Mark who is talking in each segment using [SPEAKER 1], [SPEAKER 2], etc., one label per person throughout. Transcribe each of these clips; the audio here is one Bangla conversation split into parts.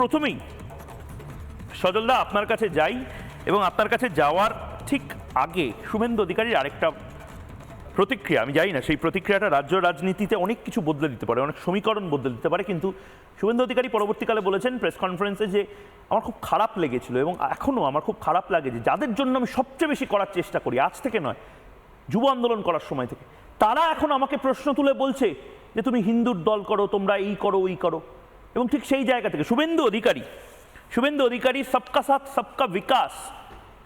[SPEAKER 1] প্রথমেই সজলদা আপনার কাছে যাই এবং আপনার কাছে যাওয়ার ঠিক আগে শুভেন্দু অধিকারীর আরেকটা প্রতিক্রিয়া, আমি জানি না, সেই প্রতিক্রিয়াটা রাজ্য রাজনীতিতে অনেক কিছু বদলে দিতে পারে, অনেক সমীকরণ বদলে দিতে পারে, কিন্তু শুভেন্দু অধিকারী পরবর্তীকালে বলেছেন প্রেস কনফারেন্সে যে আমার খুব খারাপ লেগেছিল এবং এখনও আমার খুব খারাপ লাগে যে যাদের জন্য আমি সবচেয়ে বেশি করার চেষ্টা করি, আজ থেকে নয়, যুব আন্দোলন করার সময় থেকে, তারা এখন আমাকে প্রশ্ন তুলে বলছে যে তুমি হিন্দুর দল করো, তোমরা এই করো, ওই করো। এবং ঠিক সেই জায়গা থেকে শুভেন্দু অধিকারী শুভেন্দু অধিকারী সবকা সাথ, সবকা বিকাশ,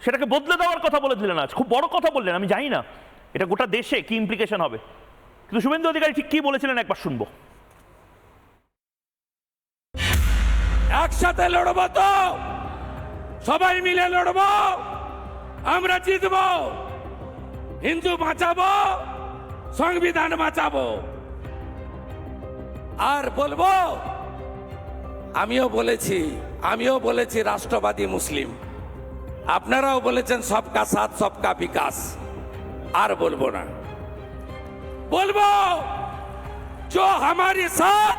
[SPEAKER 1] সেটাকে বদলে দেওয়ার কথা বলে দিলেন আজ। খুব বড় কথা বললেন, আমি জানি না। এটা গোটা দেশে কি ইমপ্লিকেশন হবে? কিন্তু শুভেন্দু অধিকারী ঠিক কি বলেছিলেন একবার শুনব।
[SPEAKER 2] একসাথে লড়বো তো, সবাই মিলে লড়বো, আমরা জিতবো, হিন্দু বাঁচাবো, সংবিধান বাঁচাবো। আর বলব আমিও বলেছি আমিও বলেছি রাষ্ট্রবাদী মুসলিম আপনারাও বলেছেন সবকা সাথ সবকা বিকাশ আর বলবো না বলবো जो हमारे साथ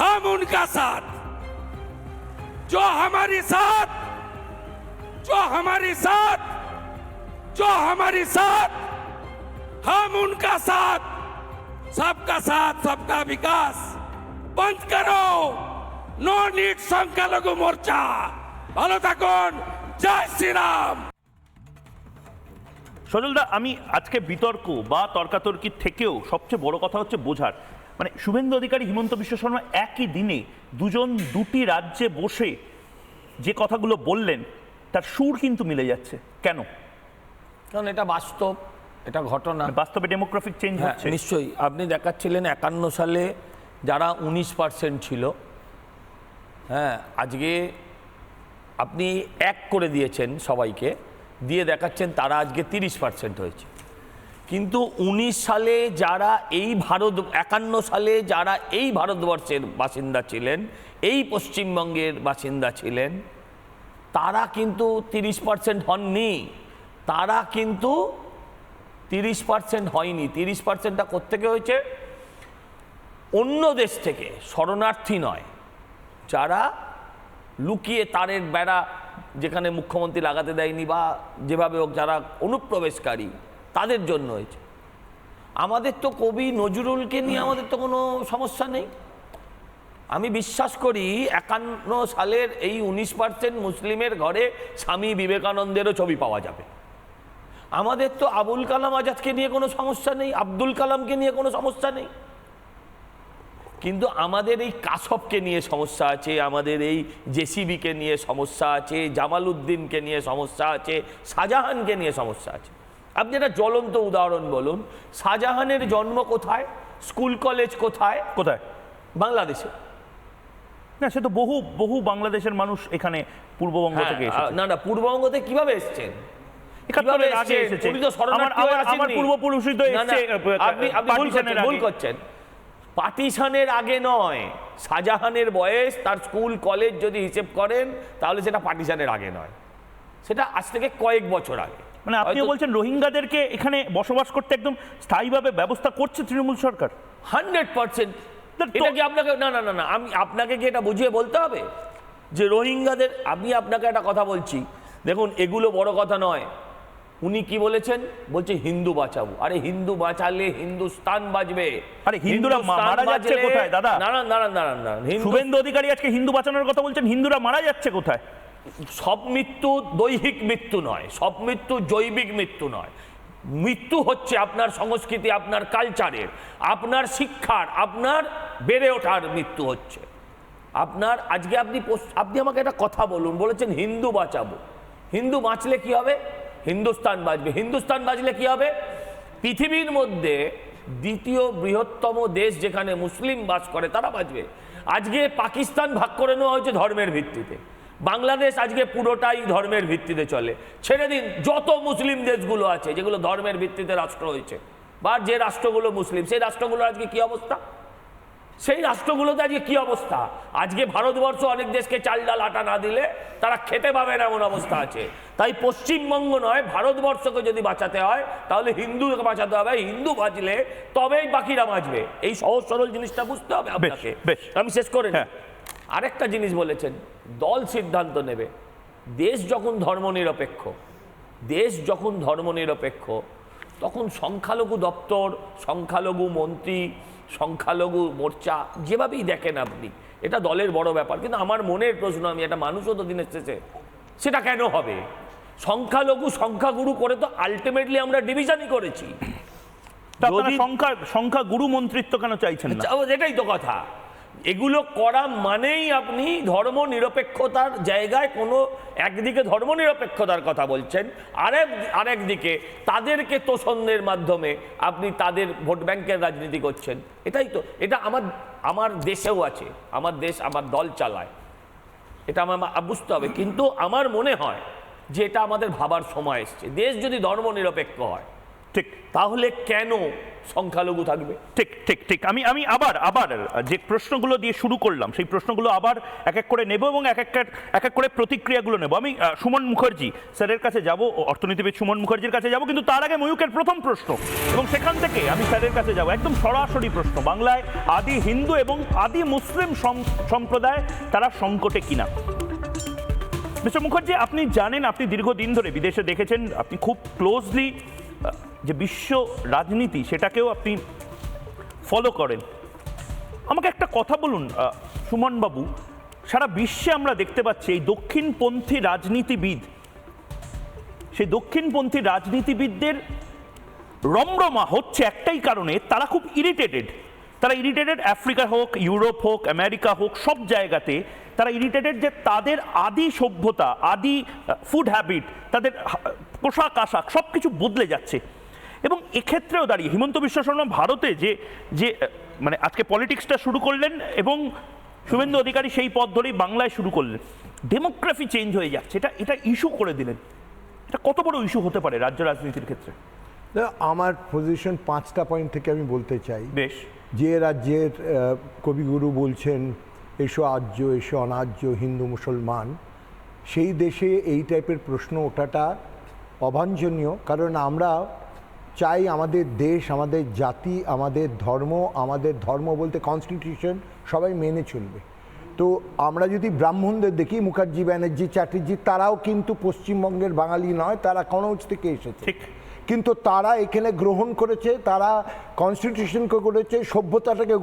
[SPEAKER 2] हम उनका साथ जो हमारे साथ जो हमारे साथ जो हमारे साथ हम उनका साथ सबका साथ सबका विकास बंद करो নো নিট সংখ্যালঘু মোর্চা ভালো থাকুন জয় শ্রীরাম
[SPEAKER 1] সজলদা আমি আজকে বিতর্ক বা তর্কাতর্কির থেকেও সবচেয়ে বড় কথা হচ্ছে বোঝার। মানে শুভেন্দু অধিকারী হিমন্ত বিশ্ব শর্মা একই দিনে দুজন দুটি রাজ্যে বসে যে কথাগুলো বললেন তার সুর কিন্তু মিলে যাচ্ছে। কেন?
[SPEAKER 3] কারণ এটা বাস্তব এটা ঘটনা।
[SPEAKER 1] মানে বাস্তবে ডেমোগ্রাফিক
[SPEAKER 3] হ্যাঁ, চেঞ্জ
[SPEAKER 1] হচ্ছে।
[SPEAKER 3] নিশ্চয়ই। আপনি দেখাচ্ছিলেন একান্ন সালে যারা উনিশ পার্সেন্ট ছিল হ্যাঁ আজকে আপনি এক করে দিয়েছেন সবাইকে, দিয়ে দেখাচ্ছেন তারা আজকে তিরিশ পার্সেন্ট হয়েছে। কিন্তু উনিশ সালে যারা এই ভারত, একান্ন সালে যারা এই ভারতবর্ষের বাসিন্দা ছিলেন, এই পশ্চিমবঙ্গের বাসিন্দা ছিলেন, তারা কিন্তু তিরিশ পার্সেন্ট হননি। তারা কিন্তু তিরিশ পার্সেন্ট হয়নি। তিরিশ পার্সেন্টটা কোত্থেকে হয়েছে? অন্য দেশ থেকে, শরণার্থী নয়। যারা লুকিয়ে তারের বেড়া যেখানে মুখ্যমন্ত্রী লাগাতে দেয়নি বা যেভাবে হোক যারা অনুপ্রবেশকারী, তাদের জন্য হয়েছে। আমাদের তো কবি নজরুলকে নিয়ে আমাদের তো কোনো সমস্যা নেই। আমি বিশ্বাস করি একান্ন সালের এই উনিশ পার্সেন্ট মুসলিমের ঘরে স্বামী বিবেকানন্দেরও ছবি পাওয়া যাবে। আমাদের তো আবুল কালাম আজাদকে নিয়ে কোনো সমস্যা নেই, আব্দুল কালামকে নিয়ে কোনো সমস্যা নেই। কিন্তু আমাদের এই কাসবকে নিয়ে সমস্যা আছে আমাদের এই জেসিবিকে নিয়ে সমস্যা আছে জামাল উদ্দিনকে নিয়ে সমস্যা আছে শাহজাহানকে নিয়ে সমস্যা আছে আপনি একটা জ্বলন্ত উদাহরণ বলুন শাহজাহানের জন্ম কোথায় স্কুল কলেজ কোথায়
[SPEAKER 1] কোথায়
[SPEAKER 3] বাংলাদেশে
[SPEAKER 1] না সে তো বহু বহু বাংলাদেশের মানুষ এখানে পূর্ববঙ্গ
[SPEAKER 3] হ্যাঁ,
[SPEAKER 1] থেকে
[SPEAKER 3] না না পূর্ববঙ্গতে কীভাবে এসছেন
[SPEAKER 1] আগে
[SPEAKER 3] এসছেন?
[SPEAKER 1] এসেছে। আমার-। পূর্বপুরুষই তো এসছে,
[SPEAKER 3] আপনি আপনি ভুল। করছেন পার্টিশনের আগে নয়। শাহজাহানের বয়স তার স্কুল কলেজ যদি হিসেব করেন তাহলে সেটা পার্টিশনের আগে নয়। সেটা আজ থেকে কয়েক বছর আগে।
[SPEAKER 1] মানে আপনিও
[SPEAKER 3] হয়তো-
[SPEAKER 1] বলছেন রোহিঙ্গাদেরকে এখানে বসবাস করতে একদম স্থায়ীভাবে ব্যবস্থা করছে তৃণমূল সরকার।
[SPEAKER 3] Hundred percent. এটা কি আপনাকে না না না না আমি আপনাকে কি এটা বুঝিয়ে বলতে হবে? যে রোহিঙ্গাদের আমি আপনাকে একটা কথা বলছি। দেখুন এগুলো বড় কথা নয়। উনি কি বলেছেন? বলছে হিন্দু বাঁচাবো। আরে হিন্দু বাঁচালে হিন্দুস্তান বাঁচবে
[SPEAKER 1] আরে হিন্দুরা মারা যাচ্ছে কোথায়, দাদা?
[SPEAKER 3] দাঁড়ান দাঁড়ান দাঁড়ান দাঁড়ান।
[SPEAKER 1] শুভেন্দু অধিকারী আজকে হিন্দু বাঁচানোর কথা বলছেন হিন্দুরা মারা যাচ্ছে কোথায়?
[SPEAKER 3] সব মৃত্যু দৈহিক মৃত্যু নয় সব মৃত্যু জৈবিক মৃত্যু নয়। মৃত্যু হচ্ছে আপনার সংস্কৃতি আপনার কালচারের আপনার শিক্ষার আপনার বেড়ে ওঠার মৃত্যু হচ্ছে। আপনার আজকে আপনি আপনি আমাকে একটা কথা বলুন বলেছেন হিন্দু বাঁচাবো। হিন্দু বাঁচলে কি হবে? হিন্দুস্তান বাঁচবে হিন্দুস্তান বাঁচলে কি হবে? পৃথিবীর মধ্যে দ্বিতীয় বৃহত্তম দেশ যেখানে মুসলিম বাস করে, তারা বাঁচবে আজকে পাকিস্তান ভাগ করে নেওয়া হয়েছে ধর্মের ভিত্তিতে। বাংলাদেশ আজকে পুরোটাই ধর্মের ভিত্তিতে চলে। ছেড়ে দিন, যত মুসলিম দেশগুলো আছে যেগুলো ধর্মের ভিত্তিতে রাষ্ট্র হয়েছে, বা যে রাষ্ট্রগুলো মুসলিম, সেই রাষ্ট্রগুলোর আজকে কি অবস্থা? সেই রাষ্ট্রগুলোতে আজকে কি অবস্থা? আজকে ভারতবর্ষ অনেক দেশকে চাল ডাল আটা না দিলে তারা খেতে পাবে না এমন অবস্থা আছে। তাই পশ্চিমবঙ্গ নয় ভারতবর্ষকে যদি বাঁচাতে হয় তাহলে হিন্দুকে বাঁচাতে হবে। হিন্দু বাঁচলে তবেই বাকিরা বাঁচবে। এই সহজ সরল জিনিসটা বুঝতে হবে আপনাকে। আমি শেষ করে
[SPEAKER 1] হ্যাঁ।
[SPEAKER 3] আরেকটা জিনিস বলেছেন দল সিদ্ধান্ত নেবে। দেশ যখন ধর্মনিরপেক্ষ দেশ যখন ধর্মনিরপেক্ষ তখন সংখ্যালঘু দপ্তর সংখ্যালঘু মন্ত্রী সংখ্যালঘু মোর্চা যেভাবেই দেখেন আপনি এটা দলের বড় ব্যাপার। কিন্তু আমার মনের প্রশ্ন আমি একটা মানুষও তো দিনের শেষে সেটা কেন হবে? সংখ্যালঘু সংখ্যাগুরু করে তো আলটিমেটলি আমরা ডিভিশনই করেছি।
[SPEAKER 1] সংখ্যা সংখ্যা গুরু মন্ত্রিত্ব কেন চাইছেন না?
[SPEAKER 3] এটাই তো কথা। এগুলো করা মানেই আপনি ধর্ম নিরপেক্ষতার জায়গায় কোনো একদিকে ধর্ম নিরপেক্ষতার কথা বলছেন, আরেক আরেক দিকে তাদেরকে তোষণের মাধ্যমে আপনি তাদের ভোট ব্যাংকের রাজনীতি করছেন। এটাই তো, এটা আমার আমার দেশেও আছে, আমার দেশ, আমার দল চালায়। এটা আমার বুঝতে হবে। কিন্তু আমার মনে হয় যে এটা আমাদের ভাবার সময় এসছে। দেশ যদি ধর্ম নিরপেক্ষ হয়
[SPEAKER 1] ঠিক।
[SPEAKER 3] তাহলে কেন সংখ্যালঘু থাকবে?
[SPEAKER 1] ঠিক ঠিক ঠিক। আমি আমি আবার আবার যে প্রশ্নগুলো দিয়ে শুরু করলাম সেই প্রশ্নগুলো আবার এক এক করে নেব এবং এক এক এক এক করে প্রতিক্রিয়াগুলো নেব। আমি সুমন মুখার্জি স্যারের কাছে যাব অর্থনীতিবিদ সুমন মুখার্জির কাছে যাব কিন্তু তার আগে ময়ূকের প্রথম প্রশ্ন। এবং সেখান থেকে আমি স্যারের কাছে যাব। একদম সরাসরি প্রশ্ন বাংলায় আদি হিন্দু এবং আদি মুসলিম সম্প্রদায় তারা সংকটে কিনা? মিস্টার মুখার্জি আপনি জানেন আপনি দীর্ঘদিন ধরে বিদেশে দেখেছেন আপনি খুব ক্লোজলি যে বিশ্ব রাজনীতি সেটাকেও আপনি ফলো করেন। আমাকে একটা কথা বলুন আহ, সুমন বাবু সারা বিশ্বে আমরা দেখতে পাচ্ছি এই দক্ষিণপন্থী রাজনীতিবিদ সেই দক্ষিণপন্থী রাজনীতিবিদদের রমরমা হচ্ছে একটাই কারণে তারা খুব ইরিটেটেড তারা ইরিটেটেড আফ্রিকা হোক ইউরোপ হোক আমেরিকা হোক সব জায়গাতে তারা ইরিটেটেড যে তাদের আদি সভ্যতা আদি ফুড হ্যাবিট তাদের পোশাক আশাক সব কিছু বদলে যাচ্ছে। এবং এক্ষেত্রেও দাঁড়িয়ে হিমন্ত বিশ্ব শর্মা ভারতে যে যে মানে আজকে পলিটিক্সটা শুরু করলেন এবং শুভেন্দু অধিকারী সেই পথ ধরেই বাংলায় শুরু করলেন। ডেমোগ্রাফি চেঞ্জ হয়ে যাচ্ছে। এটা এটা ইস্যু করে দিলেন। এটা কত বড় ইস্যু হতে পারে রাজ্য রাজনীতির ক্ষেত্রে?
[SPEAKER 4] আমার পজিশন পাঁচটা পয়েন্ট থেকে আমি বলতে চাই।
[SPEAKER 1] বেশ।
[SPEAKER 4] যে রাজ্যের কবিগুরু বলছেন এসো আর্য এসো অনার্য হিন্দু মুসলমান। সেই দেশে এই টাইপের প্রশ্ন ওঠাটা অবাঞ্ছনীয়। কারণ আমরা চাই আমাদের দেশ, আমাদের জাতি, আমাদের ধর্ম আমাদের ধর্ম বলতে কনস্টিটিউশন সবাই মেনে চলবে তো আমরা যদি ব্রাহ্মণদের দেখি, মুখার্জি ব্যানার্জি, চ্যাটার্জি, তারাও কিন্তু পশ্চিমবঙ্গের বাঙালি নয়, তারা কনৌজ থেকে এসেছে
[SPEAKER 1] ঠিক।
[SPEAKER 4] কিন্তু তারা এখানে গ্রহণ করেছে তারা কনস্টিটিউশনকে করেছে সভ্যতাটাকে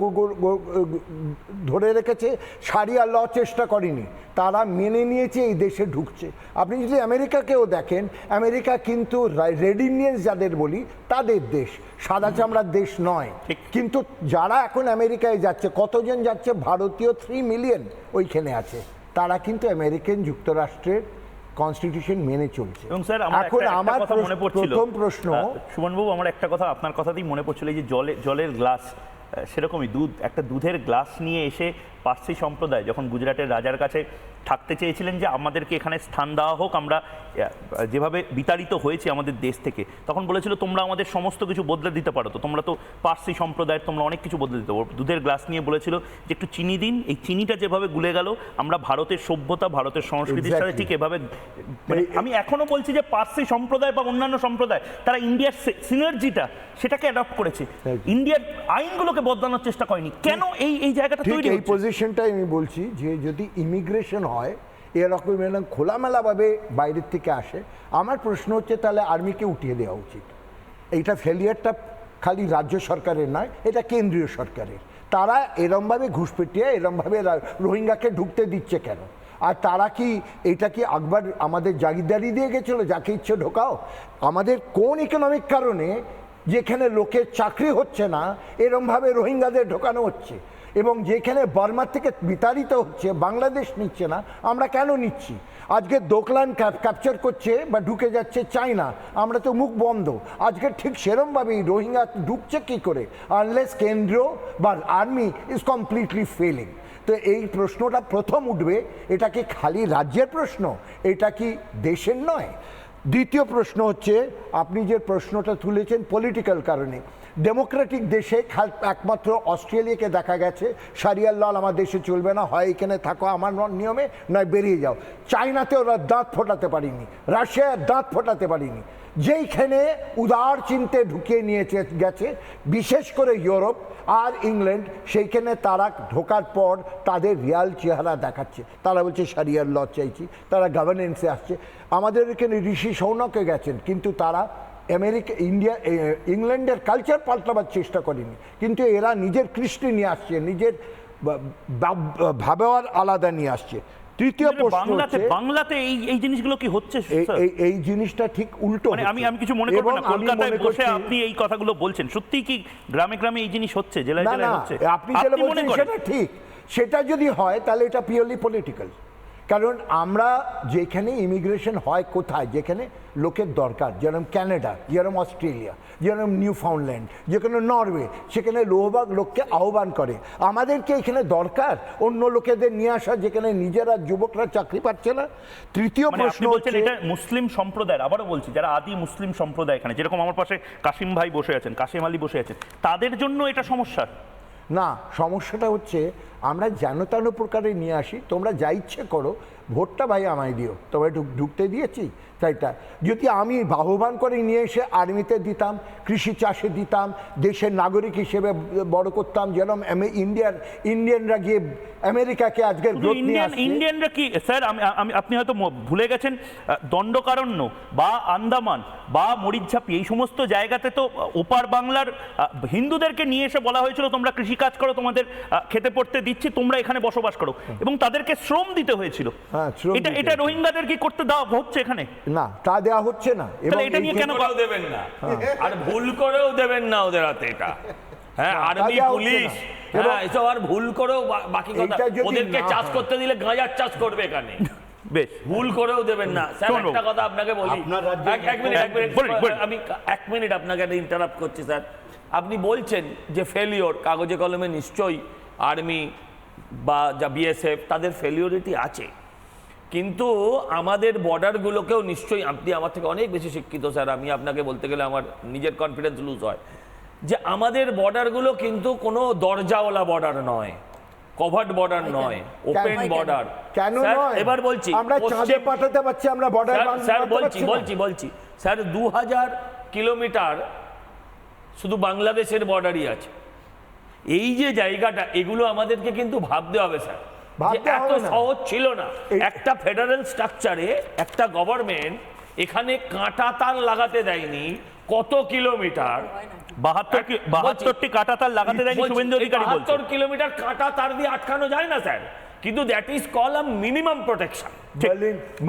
[SPEAKER 4] ধরে রেখেছে সারিয়া ল চেষ্টা করেনি। তারা মেনে নিয়েছে এই দেশে ঢুকছে। আপনি যদি আমেরিকাকেও দেখেন আমেরিকা কিন্তু রেডিনিয়াস যাদের বলি তাদের দেশ। সাদা চামড়ার দেশ নয়। কিন্তু যারা এখন আমেরিকায় যাচ্ছে কতজন যাচ্ছে? ভারতীয় থ্রি মিলিয়ন ওইখানে আছে। তারা কিন্তু আমেরিকান যুক্তরাষ্ট্রের কনস্টিটিউশন মেনে চলছে।
[SPEAKER 1] এবং স্যার আমার
[SPEAKER 4] এখন আমার
[SPEAKER 1] কথা মনে পড়ছিল।
[SPEAKER 4] প্রথম প্রশ্ন
[SPEAKER 1] সুমনবাবু আমার একটা কথা আপনার কথাতেই মনে পড়ছিল যে জলে জলের গ্লাস সেরকমই দুধ একটা দুধের গ্লাস নিয়ে এসে পার্সি সম্প্রদায় যখন গুজরাটের রাজার কাছে থাকতে চেয়েছিলেন যে আমাদেরকে এখানে স্থান দেওয়া হোক আমরা যেভাবে বিতাড়িত হয়েছে আমাদের দেশ থেকে তখন বলেছিল তোমরা আমাদের সমস্ত কিছু বদলে দিতে পারো। তো তোমরা তো পার্সি সম্প্রদায়ের তোমরা অনেক কিছু বদলে দিতে পারো। দুধের গ্লাস নিয়ে বলেছিল যে একটু চিনি দিন। এই চিনিটা যেভাবে গুলে গেল আমরা ভারতের সভ্যতা ভারতের সংস্কৃতির সাথে ঠিক এভাবে মানে আমি এখনও বলছি যে পার্সি সম্প্রদায় বা অন্যান্য সম্প্রদায় তারা ইন্ডিয়ার সিনার্জিটা সেটাকে অ্যাডপ্ট করেছে। ইন্ডিয়ার আইনগুলোকে বদলানোর চেষ্টা করেনি। কেন এই এই জায়গাটা তৈরি
[SPEAKER 4] এই পজিশনটাই আমি বলছি যে যদি ইমিগ্রেশন হয় এরকম এরকম খোলামেলাভাবে বাইরের থেকে আসে। আমার প্রশ্ন হচ্ছে তাহলে আর্মিকে উঠিয়ে দেওয়া উচিত? এইটা ফেলিয়ারটা খালি রাজ্য সরকারের নয়, এটা কেন্দ্রীয় সরকারের। তারা এরমভাবে ঘুষ পেটিয়ে এরমভাবে রোহিঙ্গাকে ঢুকতে দিচ্ছে কেন? আর তারা কি এটা কি আকবর আমাদের জাগিরদারি দিয়ে গেছিল, যাকে ইচ্ছে ঢোকাও? আমাদের কোন ইকোনমিক কারণে যেখানে লোকের চাকরি হচ্ছে না এরমভাবে রোহিঙ্গাদের ঢোকানো হচ্ছে? এবং যেখানে বর্মার থেকে বিতাড়িত হচ্ছে, বাংলাদেশ নিচ্ছে না, আমরা কেন নিচ্ছি? আজকে দোকলান ক্যাপচার করছে বা ঢুকে যাচ্ছে চায়না, আমরা তো মুখ বন্ধ। আজকে ঠিক সেরমভাবেই রোহিঙ্গা ঢুকছে কী করে? আনলেস কেন্দ্র বা আর্মি ইজ কমপ্লিটলি ফেলিং তো এই প্রশ্নটা প্রথম উঠবে, এটা কি খালি রাজ্যের প্রশ্ন? এটা কি দেশের নয়? দ্বিতীয় প্রশ্ন হচ্ছে, আপনি যে প্রশ্নটা তুলেছেন পলিটিক্যাল কারণে ডেমোক্রেটিক দেশে একমাত্র অস্ট্রেলিয়াকে দেখা গেছে। সারিয়াল লাল আমার দেশে চলবে না, হয় এখানে থাকো আমার নিয়মে, নয় বেরিয়ে যাও। চায়নাতে ওরা দাঁত ফোটাতে পারিনি, রাশিয়ায় দাঁত ফোটাতে পারিনি। যেইখানে উদার চিন্তে ঢুকিয়ে নিয়েছে গেছে, বিশেষ করে ইউরোপ আর ইংল্যান্ড, সেইখানে তারা ঢোকার পর তাদের রিয়াল চেহারা দেখাচ্ছে। তারা বলছে, সারিয়ার ল চাইছি। তারা গভর্নেন্সে আসছে। আমাদের এখানে ঋষি সৌনকে গেছেন, কিন্তু তারা আমেরিকা ইন্ডিয়া ইংল্যান্ডের কালচার পাল্টাবার চেষ্টা করেনি। কিন্তু এরা নিজের কৃষ্টি নিয়ে আসছে নিজের ভাবার আলাদা নিয়ে আসছে। তৃতীয় প্রশ্ন
[SPEAKER 1] বাংলাতে বাংলাতে এই এই জিনিসগুলো কি হচ্ছে
[SPEAKER 4] এই এই জিনিসটা ঠিক উল্টো
[SPEAKER 1] মানে আমি আমি কিছু মনে করব না কলকাতায় বসে আপনি এই কথাগুলো বলছেন। সত্যি কি গ্রামে গ্রামে এই জিনিস হচ্ছে জেলায় জেলায় হচ্ছে?
[SPEAKER 4] আপনি যেটা বলছেন সেটা ঠিক। সেটা যদি হয় তাহলে এটা পিওরলি পলিটিক্যাল কারণ আমরা যেখানে ইমিগ্রেশন হয় কোথায়? যেখানে লোকের দরকার। যেরকম ক্যানাডা যেরকম অস্ট্রেলিয়া যেরকম নিউ ফাউন্ডল্যান্ড যেখানে নরওয়ে সেখানে লোহবাগ লোককে আহ্বান করে। আমাদেরকে এখানে দরকার অন্য লোকেদের নিয়ে আসা যেখানে নিজেরা যুবকরা চাকরি পাচ্ছে না। তৃতীয়
[SPEAKER 1] মানে
[SPEAKER 4] প্রশ্ন হচ্ছে
[SPEAKER 1] এটা মুসলিম সম্প্রদায়ের আবারও বলছি যারা আদি মুসলিম সম্প্রদায় এখানে যেরকম আমার পাশে কাশিম ভাই বসে আছেন কাশিম আলী বসে আছেন তাদের জন্য এটা সমস্যা?
[SPEAKER 4] না সমস্যাটা হচ্ছে আমরা যেন তেন প্রকারে নিয়ে আসি তোমরা যা ইচ্ছে করো ভোটটা ভাই আমায় দিও। তবে ঢুক- ঢুকতে দিয়েছি? তাইটা যদি আমি বাহবান করে নিয়ে এসে আর্মিতে দিতাম কৃষি চাষে দিতাম দেশের নাগরিক হিসেবে বড় করতাম যেরকম ইন্ডিয়ার ইন্ডিয়ানরা গিয়ে আমেরিকাকে আজকের
[SPEAKER 1] ইন্ডিয়ানরা কি? স্যার আমি আমি আপনি হয়তো ভুলে গেছেন দণ্ডকারণ্য বা আন্দামান বা মরিচঝাপি এই সমস্ত জায়গাতে তো ওপার বাংলার হিন্দুদেরকে নিয়ে এসে বলা হয়েছিল তোমরা কৃষিকাজ করো তোমাদের খেতে পড়তে দিচ্ছি তোমরা এখানে বসবাস করো। এবং তাদেরকে শ্রম দিতে হয়েছিল।
[SPEAKER 4] হ্যাঁ,
[SPEAKER 1] এটা এটা রোহিঙ্গাদের কি করতে দেওয়া হচ্ছে এখানে?
[SPEAKER 4] না তা দেওয়া হচ্ছে না।
[SPEAKER 1] তাহলে এটা নিয়ে কেন
[SPEAKER 3] দেবেন না। আর ভুল করেও দেবেন না ওদের হাতে এটা। হ্যাঁ আর্মি পুলিশ হ্যাঁ এসব আর ভুল করেও বাকি কথা। ওদেরকে চাষ করতে দিলে গাঁজার চাষ করবে এখানে।
[SPEAKER 1] বেশ।
[SPEAKER 3] ভুল করেও দেবেন না। স্যার একটা কথা আপনাকে বলি। এক- মিনিট এক মিনিট। আমি এক মিনিট আপনাকে ইন্টারাপ্ট করছি স্যার। আপনি বলছেন যে ফেলিওর কাগজে কলমে নিশ্চয়ই আর্মি বা যা বিএসএফ তাদের ফেলিওরিটি আছে। কিন্তু আমাদের বর্ডারগুলোকেও নিশ্চয়ই আপনি আমার থেকে অনেক বেশি শিক্ষিত স্যার আমি আপনাকে বলতে গেলে আমার নিজের কনফিডেন্স লুজ হয়। যে আমাদের বর্ডারগুলো কিন্তু কোনো দরজাওয়ালা বর্ডার নয় কভার্ড বর্ডার নয় ওপেন বর্ডার
[SPEAKER 4] কেন?
[SPEAKER 3] এবার বলছি
[SPEAKER 4] আমরা চাঁদে পাঠাতে পারছি আমরা বর্ডার
[SPEAKER 3] স্যার বলছি বলছি বলছি। স্যার দু হাজার কিলোমিটার শুধু বাংলাদেশের বর্ডারই আছে। এই যে জায়গাটা এগুলো আমাদেরকে কিন্তু ভাবতে হবে স্যার। এত সহজ ছিল না। একটা ফেডারেল স্ট্রাকচারে একটা গভর্নমেন্ট এখানে কাঁটা তার লাগাতে দেয়নি কত কিলোমিটার?
[SPEAKER 1] বাহাত্তর বাহাত্তরটি কাটা তার লাগাতে দেয়নি শুভেন্দু অধিকারী
[SPEAKER 3] 72 কিলোমিটার কাঁটা তার দিয়ে আটকানো যায় না স্যার। কিন্তু that
[SPEAKER 4] is call
[SPEAKER 3] a
[SPEAKER 4] minimum protection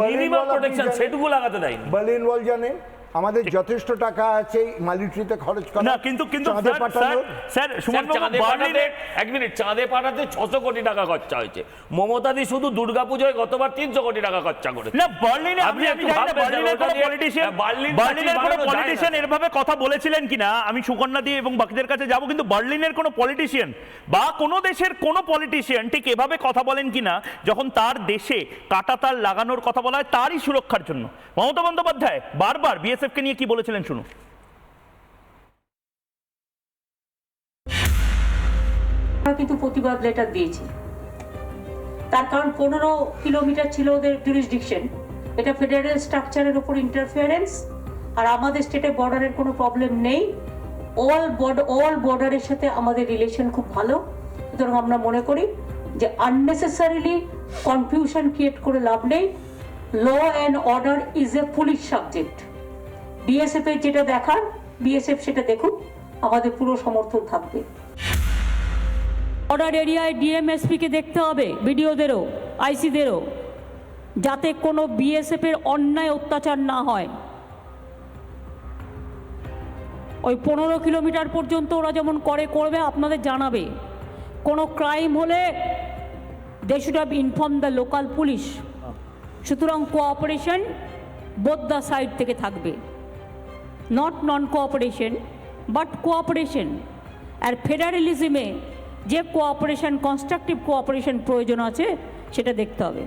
[SPEAKER 3] minimum
[SPEAKER 4] protection
[SPEAKER 3] সেটুকু লাগাতে দেয়নি।
[SPEAKER 4] বার্লিন ওয়াল জানেন? আমাদের যথেষ্ট টাকা আছে মিলিটারিতে খরচ করা।
[SPEAKER 1] না কিন্তু কিন্তু
[SPEAKER 4] চাঁদে
[SPEAKER 1] স্যার, সুমন বার্লিনে
[SPEAKER 3] এক মিনিট চাঁদে পাঠাতে ছশো কোটি টাকা খরচা হয়েছে। মমতাদি শুধু দুর্গাপুজোয় গতবার তিনশো কোটি টাকা খরচা করেছে।
[SPEAKER 1] না বার্লিনে
[SPEAKER 3] আপনি
[SPEAKER 1] আমি জানি না বার্লিনের কোনো পলিটিশিয়ান
[SPEAKER 3] হ্যাঁ,
[SPEAKER 1] বার্লিনের কোনো। পলিটিশিয়ান এরভাবে কথা বলেছিলেন কিনা আমি সুকন্যা দিয়ে এবং বাকিদের কাছে যাব কিন্তু বার্লিনের কোনো পলিটিশিয়ান বা কোনো দেশের কোনো পলিটিশিয়ান ঠিক এভাবে কথা বলেন কিনা যখন তার দেশে কাটাতার লাগানোর কথা বলা হয় তারই সুরক্ষার জন্য। মমতা বন্দ্যোপাধ্যায় বারবার বিএসএফ কে নিয়ে কি বলেছিলেন শুনুন।
[SPEAKER 5] কিন্তু প্রতিবাদ লেটার দিয়েছি। তার কারণ পনেরো কিলোমিটার ছিল ওদের জুরিসডিকশন এটা ফেডারেল স্ট্রাকচারের উপর ইন্টারফিয়ারেন্স আর আমাদের স্টেটে বর্ডারের কোনো প্রবলেম নেই। অল বর্ডার অল বর্ডারের সাথে আমাদের রিলেশন খুব ভালো। সুতরাং আমরা মনে করি যে আননেসেসারিলি কনফিউশন ক্রিয়েট করে লাভ নেই। Law and order is a police subject BSF এর যেটা দেখার বিএসএফ সেটা দেখুক আমাদের পুরো সমর্থন থাকবে।
[SPEAKER 6] বর্ডার এরিয়ায় ডিএমএসপিকে দেখতে হবে বিডিওদেরও আইসিদেরও যাতে কোনো বিএসএফের অন্যায় অত্যাচার না হয়। ওই পনেরো কিলোমিটার পর্যন্ত ওরা যেমন করে করবে, আপনাদের জানাবে। কোনো ক্রাইম হলে they should have inform the local police সুতরাং কোঅপারেশন বোধ দ্য সাইড থেকে থাকবে। Not non cooperation but cooperation আর ফেডারেলিজমে যে কোঅপারেশন কনস্ট্রাকটিভ কোঅপারেশন প্রয়োজন আছে, সেটা দেখতে হবে।